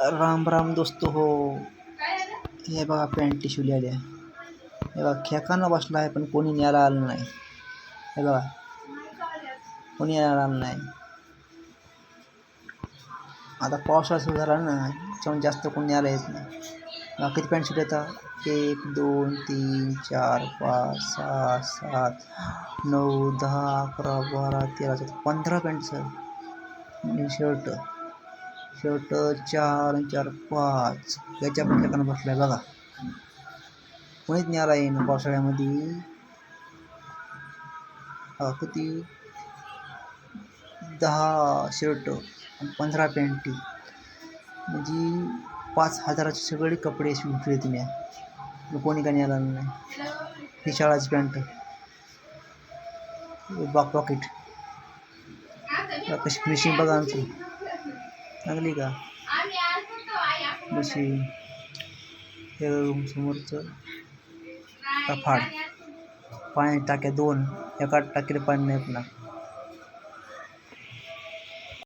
राम राम दोस्त हो। हे बघा पॅन्ट शिवली आली आहे. हे बघा खेकांना बसला आहे पण कोणी न्यायला आलं नाही. हे बघा कोणी यायला आलं नाही. आता पावसाळा सुरू झाला ना त्याच्यामुळे जास्त कोणी न्यायला येत नाही. किती पॅन्ट शिवले येतात एक दोन तीन चार पाच सहा सात नऊ दहा अकरा बारा तेरा चौदा पंधरा पॅन्ट सर आणि शर्ट. शर्ट चार आणि चार पाच. याच्या पण ठिकाणी बसलाय बघा. कोणीच न्यायला येईन पावसाळ्यामध्ये. हा किती? दहा शर्ट आणि पंधरा पॅन्टी. म्हणजे पाच हजाराचे सगळे कपडे विकले तुम्ही मग कोणी का न्यायला नाही. ही शाळाची पॅन्ट. बाक पॉकेट कशी फिनिशिंग बघा आमची. चांगली का। जशी रूम समोरचं। फाड? पाणी टाक्या दोन एका टाकीला पाणी नाही पुन्हा.